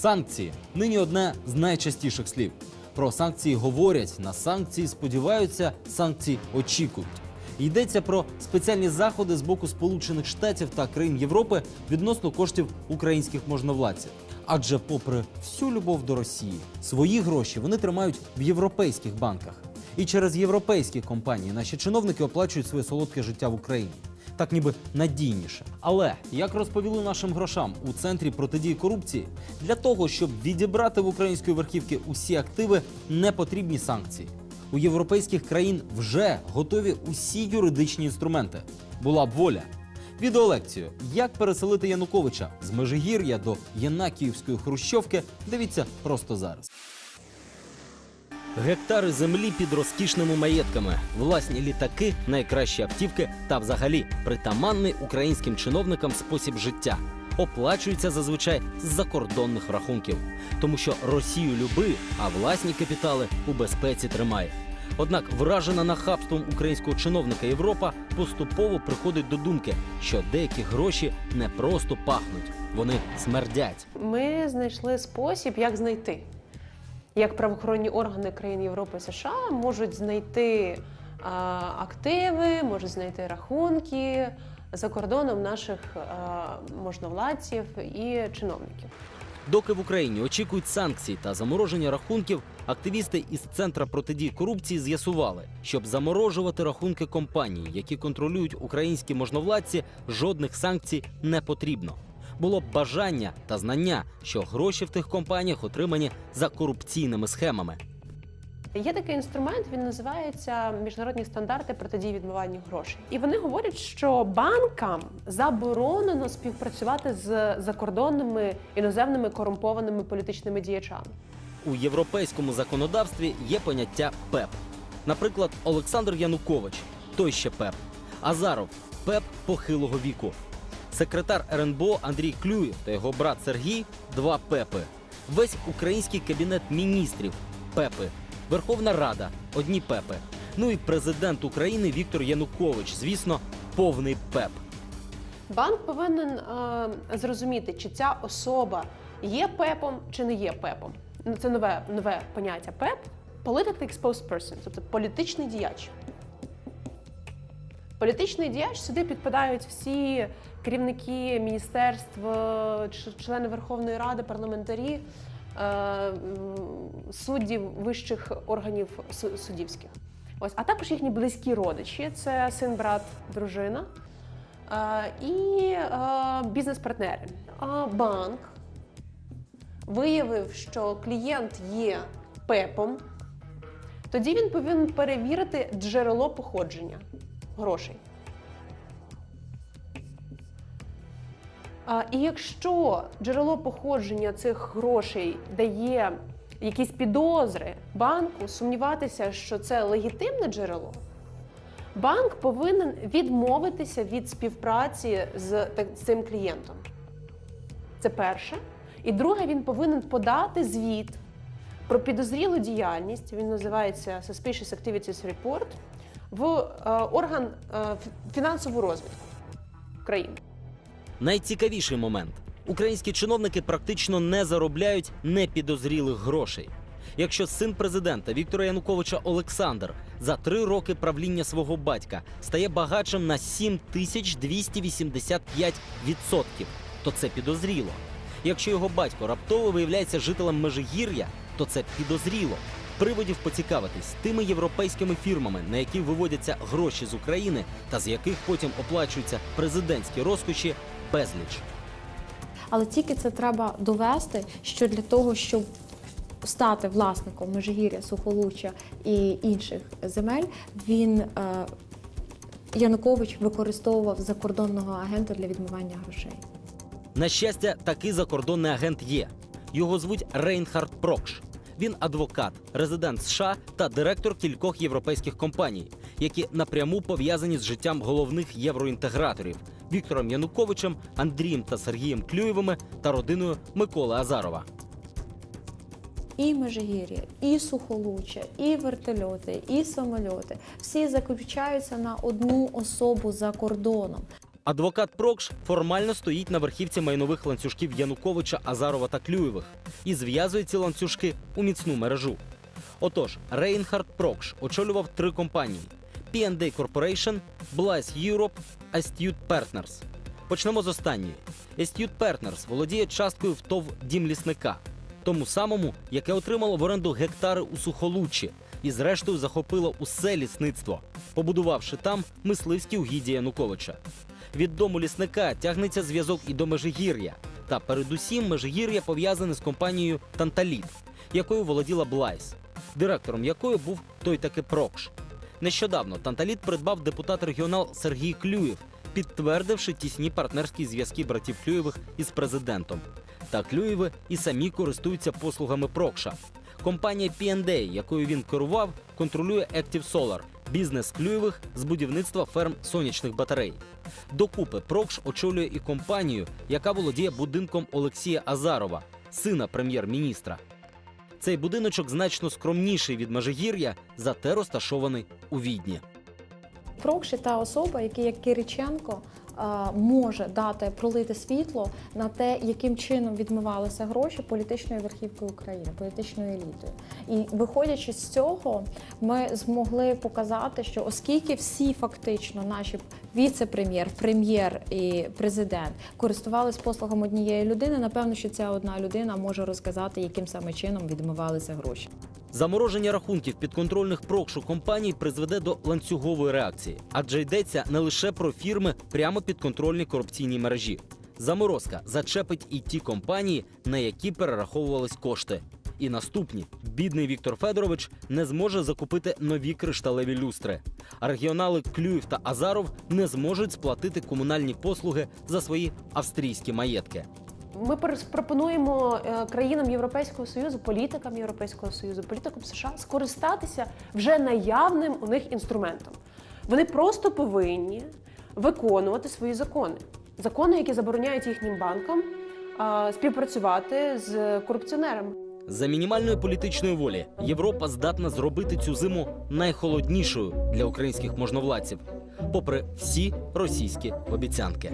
Санкції нині одне з найчастіших слів. Про санкції говорять, на санкції сподіваються, санкції очікують. Йдеться про спеціальні заходи з боку Сполучених Штатів та країн Європи відносно коштів українських можновладців. Адже, попри всю любов до Росії, свої гроші вони тримають в європейських банках. І через європейські компанії наші чиновники оплачують своє солодке життя в Україні. Так ніби надійніше. Але як розповіли нашим грошам у центрі протидії корупції, для того, щоб відібрати в української верхівки усі активи, не потрібні санкції. У європейських країн вже готові усі юридичні інструменти. Була б воля. Відеолекцію Як переселити Януковича з Межигір'я до Єнакіївської хрущовки. Дивіться просто зараз. Гектари землі під розкішними маєтками, власні літаки, найкращі автівки та взагалі притаманний українським чиновникам спосіб життя. Оплачуються зазвичай з закордонних рахунків, тому що Росію люби, а власні капітали у безпеці тримає. Однак вражена нахабством українського чиновника Європа поступово приходить до думки, що деякі гроші не просто пахнуть, вони смердять. Ми знайшли спосіб, як знайти. Як правоохоронні органи країн Європи і США можуть знайти активи, можуть знайти рахунки за кордоном наших можновладців і чиновників. Доки в Україні очікують санкцій та замороження рахунків, активісти із центра протидії корупції з'ясували, щоб заморожувати рахунки компаній, які контролюють українські можновладці, жодних санкцій не потрібно. Було б бажання та знання, що гроші в тих компаніях отримані за корупційними схемами. Є такий інструмент, він називається міжнародні стандарти протидії відмиванню грошей. І вони говорять, що банкам заборонено співпрацювати з закордонними іноземними корумпованими політичними діячами. У європейському законодавстві є поняття ПЕП. Наприклад, Олександр Янукович той ще ПЕП, Азаров ПЕП похилого віку. Секретар РНБО Андрій Клюєв та його брат Сергій два ПЕПи. Весь український кабінет міністрів ПЕПи. Верховна Рада одні ПЕПи. Ну і президент України Віктор Янукович, звісно, повний ПЕП. Банк повинен е, зрозуміти, чи ця особа є ПЕПом чи не є ПЕПом. Ну, це нове, нове поняття ПЕП Politically exposed person, тобто політичний діяч. Політичний діяч сюди підпадають всі керівники міністерств, члени Верховної Ради, парламентарі, е, судді вищих органів су- суддівських. Ось, а також їхні близькі родичі це син, брат, дружина. Е, і е, бізнес-партнери. А банк виявив, що клієнт є ПЕПом, тоді він повинен перевірити джерело походження грошей. І якщо джерело походження цих грошей дає якісь підозри банку, сумніватися, що це легітимне джерело, банк повинен відмовитися від співпраці з цим клієнтом. Це перше. І друге, він повинен подати звіт про підозрілу діяльність. Він називається Suspicious Activities Report в е, орган е, фінансову розвідку країни. Найцікавіший момент: українські чиновники практично не заробляють непідозрілих грошей. Якщо син президента Віктора Януковича Олександр за три роки правління свого батька стає багатшим на 7285%, то це підозріло. Якщо його батько раптово виявляється жителем Межигір'я, то це підозріло. Приводів поцікавитись тими європейськими фірмами, на які виводяться гроші з України та з яких потім оплачуються президентські розкоші, безліч. Але тільки це треба довести, що для того, щоб стати власником Межигір'я, Сухолуччя і інших земель, він е, Янукович використовував закордонного агента для відмивання грошей. На щастя, такий закордонний агент є. Його звуть Рейнхард Прокш. Він адвокат, резидент США та директор кількох європейських компаній, які напряму пов'язані з життям головних євроінтеграторів Віктором Януковичем, Андрієм та Сергієм Клюєвими та родиною Миколи Азарова. І Межигір'я, і Сухолуччя, і вертольоти, і самольоти всі заключаються на одну особу за кордоном. Адвокат Прокш формально стоїть на верхівці майнових ланцюжків Януковича, Азарова та Клюєвих і зв'язує ці ланцюжки у міцну мережу. Отож, Рейнхард Прокш очолював три компанії: P&A Corporation, Blythe Europe, Astute Partners. Почнемо з останньої. Astute Partners володіє часткою в ТОВ «Дім лісника», тому самому, яке отримало в оренду гектари у Сухолуччі і зрештою захопило усе лісництво, побудувавши там мисливські угіддя Януковича. Від дому лісника тягнеться зв'язок і до Межигір'я. Та передусім Межигір'я пов'язане з компанією Танталіт, якою володіла Блайс, директором якої був той таки Прокш. Нещодавно Танталіт придбав депутат-регіонал Сергій Клюєв, підтвердивши тісні партнерські зв'язки братів Клюєвих із президентом. Та Клюєви і самі користуються послугами Прокша. Компанія P&A, якою він керував, контролює Active Solar, бізнес Клюєвих з будівництва ферм сонячних батарей. Докупи Прокш очолює і компанію, яка володіє будинком Олексія Азарова, сина прем'єр-міністра. Цей будиночок значно скромніший від Межигір'я, зате розташований у Відні. Прокші та особа, який як Кириченко може дати пролити світло на те, яким чином відмивалися гроші політичною верхівкою України, політичною елітою. І виходячи з цього, ми змогли показати, що оскільки всі фактично наші віце-прем'єр, прем'єр і президент користувалися послугами однієї людини, напевно, що ця одна людина може розказати, яким саме чином відмивалися гроші. Замороження рахунків підконтрольних прокшу компаній призведе до ланцюгової реакції, адже йдеться не лише про фірми прямо підконтрольні корупційній мережі. Заморозка зачепить і ті компанії, на які перераховувались кошти. І наступні бідний Віктор Федорович не зможе закупити нові кришталеві люстри. Регіонали Клюєв та Азаров не зможуть сплатити комунальні послуги за свої австрійські маєтки. Ми пропонуємо е, країнам Європейського Союзу, політикам Європейського Союзу, політикам США скористатися вже наявним у них інструментом. Вони просто повинні виконувати свої закони. Закони, які забороняють їхнім банкам співпрацювати з корупціонерами. За мінімальної політичної волі Європа здатна зробити цю зиму найхолоднішою для українських можновладців, попри всі російські обіцянки.